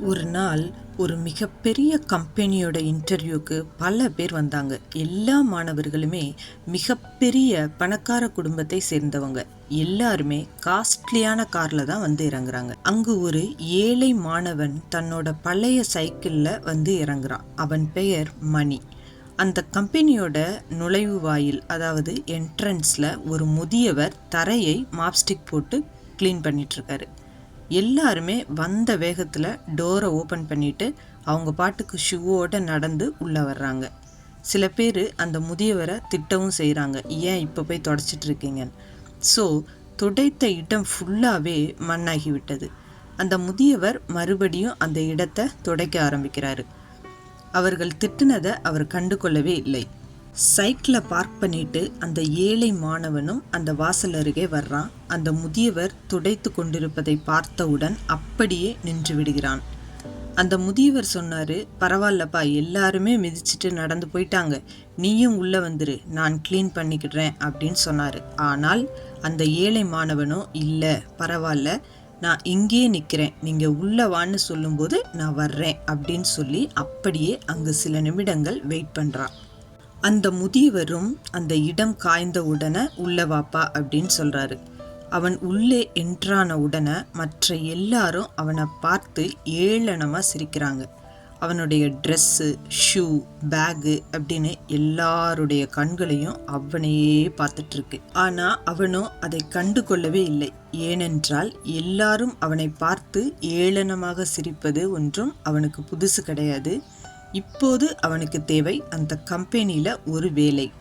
ஒரு நாள் ஒரு மிகப்பெரிய கம்பெனியோட இன்டர்வியூக்கு பல பேர் வந்தாங்க. எல்லா மாணவர்களுமே மிகப்பெரிய பணக்கார குடும்பத்தை சேர்ந்தவங்க. எல்லாருமே காஸ்ட்லியான கார்ல தான் வந்து இறங்குறாங்க. அங்கு ஒரு ஏழை மாணவன் தன்னோட பழைய சைக்கிள்ல வந்து இறங்குறான். அவன் பெயர் மணி. அந்த கம்பெனியோட நுழைவு வாயில் அதாவது என்ட்ரன்ஸில் ஒரு முதியவர் தரையை மாப்ஸ்டிக் போட்டு க்ளீன் பண்ணிட்டு எல்லாருமே வந்த வேகத்தில் டோரை ஓப்பன் பண்ணிட்டு அவங்க பாட்டுக்கு ஷூவோட நடந்து உள்ளே வர்றாங்க. சில பேர் அந்த முதியவரை திட்டவும் செய்கிறாங்க ஏன் இப்போ போய் தொடச்சிட்டு இருக்கீங்கன்னு ஸோ துடைத்த இடம் ஃபுல்லாகவே மண்ணாகி விட்டது. அந்த முதியவர் மறுபடியும் அந்த இடத்தை துடைக்க ஆரம்பிக்கிறாரு. அவர்கள் திட்டுனதை அவர் கண்டு கொள்ளவே இல்லை. சைக்கிளை பார்க் பண்ணிட்டு அந்த ஏழை மாணவனும் அந்த வாசல் அருகே வர்றான். அந்த முதியவர் துடைத்து கொண்டிருப்பதை பார்த்தவுடன் அப்படியே நின்று விடுகிறான். அந்த முதியவர் சொன்னாரு பரவாயில்லப்பா எல்லாருமே மிதிச்சிட்டு நடந்து போயிட்டாங்க. நீயும் உள்ள வந்துரு. நான் க்ளீன் பண்ணிக்கிடுறேன் அப்படின்னு சொன்னாரு. ஆனால் அந்த ஏழை மாணவனோ இல்லை பரவாயில்ல. நான் இங்கேயே நிற்கிறேன் நீங்கள் உள்ள வான்னு சொல்லும்போது நான் வர்றேன் அப்படின்னு சொல்லி அப்படியே அங்கு சில நிமிடங்கள் வெயிட் பண்ணுறான் அந்த முதியவரும் அந்த இடம் காய்ந்த உடனே உள்ள வாப்பா அப்படின்னு சொல்கிறாரு அவன் உள்ளே என்றான உடனே மற்ற எல்லாரும் அவனை பார்த்து ஏளனமாக சிரிக்கிறாங்க. அவனுடைய ட்ரெஸ்ஸு ஷூ பேகு அப்படின்னு எல்லாருடைய கண்களையும் அவனையே பார்த்துட்ருக்கு. ஆனால் அவனும் அதை கண்டு கொள்ளவே இல்லை. ஏனென்றால் எல்லாரும் அவனை பார்த்து ஏளனமாக சிரிப்பது ஒன்றும் அவனுக்கு புதுசு கிடையாது. இப்போது அவனுக்கு தேவை அந்த கம்பெனியில் ஒரு வேலை.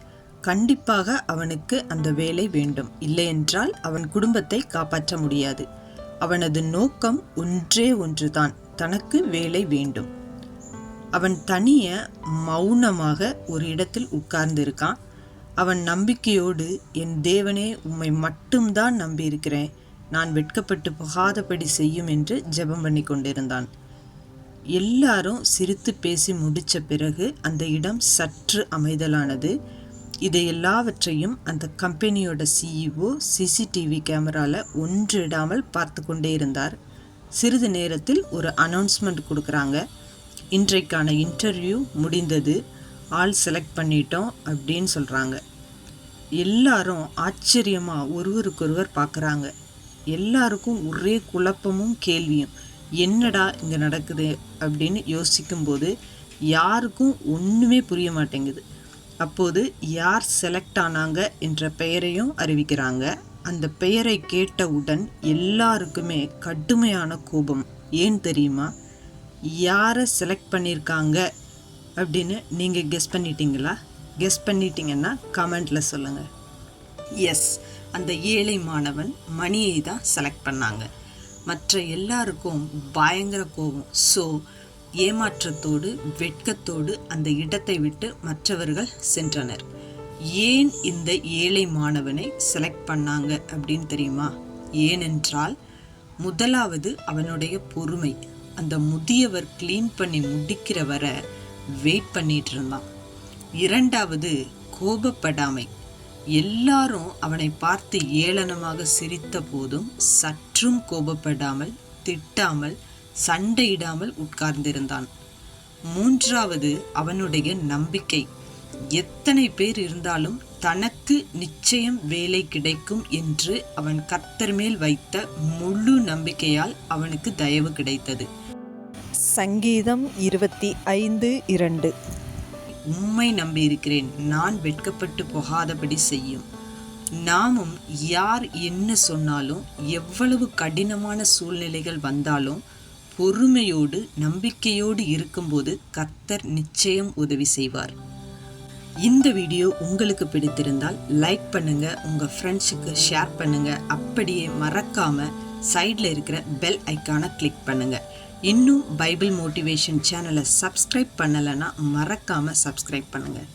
கண்டிப்பாக அவனுக்கு அந்த வேலை வேண்டும். இல்லையென்றால் அவன் குடும்பத்தை காப்பாற்ற முடியாது. அவனது நோக்கம் ஒன்றே ஒன்றுதான். தனக்கு வேலை வேண்டும். அவன் தனிய மௌனமாக ஒரு இடத்தில் உட்கார்ந்திருக்கான். அவன் நம்பிக்கையோடு என் தேவனே உம்மை மட்டும்தான் நம்பியிருக்கிறேன். நான் வெட்கப்பட்டு போகாதபடி செய்யும் என்று ஜெபம் பண்ணி கொண்டிருந்தான் எல்லாரும் சிரித்து பேசி முடித்த பிறகு அந்த இடம் சற்று அமைதலானது. இதை எல்லாவற்றையும் அந்த கம்பெனியோட சிஇஓ சிசிடிவி கேமராவில் ஒன்றிடாமல் பார்த்து கொண்டே இருந்தார். சிறிது நேரத்தில் ஒரு அனௌன்ஸ்மெண்ட் கொடுக்குறாங்க. இன்றைக்கான இன்டர்வியூ முடிந்தது. ஆள் செலக்ட் பண்ணிட்டோம் அப்படின்னு சொல்கிறாங்க எல்லாரும் ஆச்சரியமாக ஒருவருக்கொருவர் பார்க்குறாங்க எல்லாருக்கும் ஒரே குழப்பமும் கேள்வியும். என்னடா இங்கே நடக்குது அப்படின்னு யோசிக்கும்போது யாருக்கும் ஒன்றுமே புரிய மாட்டேங்குது. அப்போது யார் செலக்ட் ஆனாங்க என்ற பெயரையும் அறிவிக்கிறாங்க. அந்த பெயரை கேட்டவுடன் எல்லாருக்குமே கடுமையான கோபம். ஏன் தெரியுமா? யாரை செலக்ட் பண்ணியிருக்காங்க அப்படின்னு நீங்கள் கெஸ் பண்ணிட்டீங்களா? கெஸ் பண்ணிட்டீங்கன்னா கமெண்டில் சொல்லுங்கள் எஸ் அந்த ஏழை மாணவன் மணியை தான் செலக்ட் பண்ணாங்க. மற்ற எல்லாருக்கும் பயங்கர கோபம். ஸோ ஏமாற்றத்தோடு வெட்கத்தோடு அந்த இடத்தை விட்டு மற்றவர்கள் சென்றனர். ஏன் இந்த ஏழை மாணவனை செலக்ட் பண்ணாங்க அப்படின்னு தெரியுமா? ஏனென்றால் முதலாவது அவனுடைய பொறுமை. அந்த முதியவர் க்ளீன் பண்ணி முடிக்கிற வர வெயிட் பண்ணிட்டு இருந்தான். இரண்டாவது கோபப்படாமை. எல்லாரும் அவனை பார்த்து ஏளனமாக சிரித்த போதும் சற்றும் கோபப்படாமல் திட்டாமல் சண்டையிடாமல் உட்கார்ந்திருந்தான். மூன்றாவது அவனுடைய நம்பிக்கை எத்தனை பேர் இருந்தாலும் தனக்கு நிச்சயம் வேலை கிடைக்கும் என்று அவன் கர்த்தர் மேல் வைத்த முழு நம்பிக்கையால் அவனுக்கு தயவு கிடைத்தது. சங்கீதம் இருபத்தி ஐந்து இரண்டு. உம்மை நம்பியிருக்கிறேன். நான் வெட்கப்பட்டு போகாதபடி செய்யும். நாமும் யார் என்ன சொன்னாலும் எவ்வளவு கடினமான சூழ்நிலைகள் வந்தாலும் பொறுமையோடு நம்பிக்கையோடு இருக்கும்போது கத்தர் நிச்சயம் உதவி செய்வார். இந்த வீடியோ உங்களுக்கு பிடித்திருந்தால் லைக் பண்ணுங்க உங்க ஃப்ரெண்ட்ஸுக்கு ஷேர் பண்ணுங்க. அப்படியே மறக்காம சைடில் இருக்கிற பெல் ஐக்கானை கிளிக் பண்ணுங்க. இன்னும் பைபிள் மோட்டிவேஷன் சேனலை சப்ஸ்கிரைப் பண்ணலைன்னா மறக்காமல் சப்ஸ்கிரைப் பண்ணுங்கள்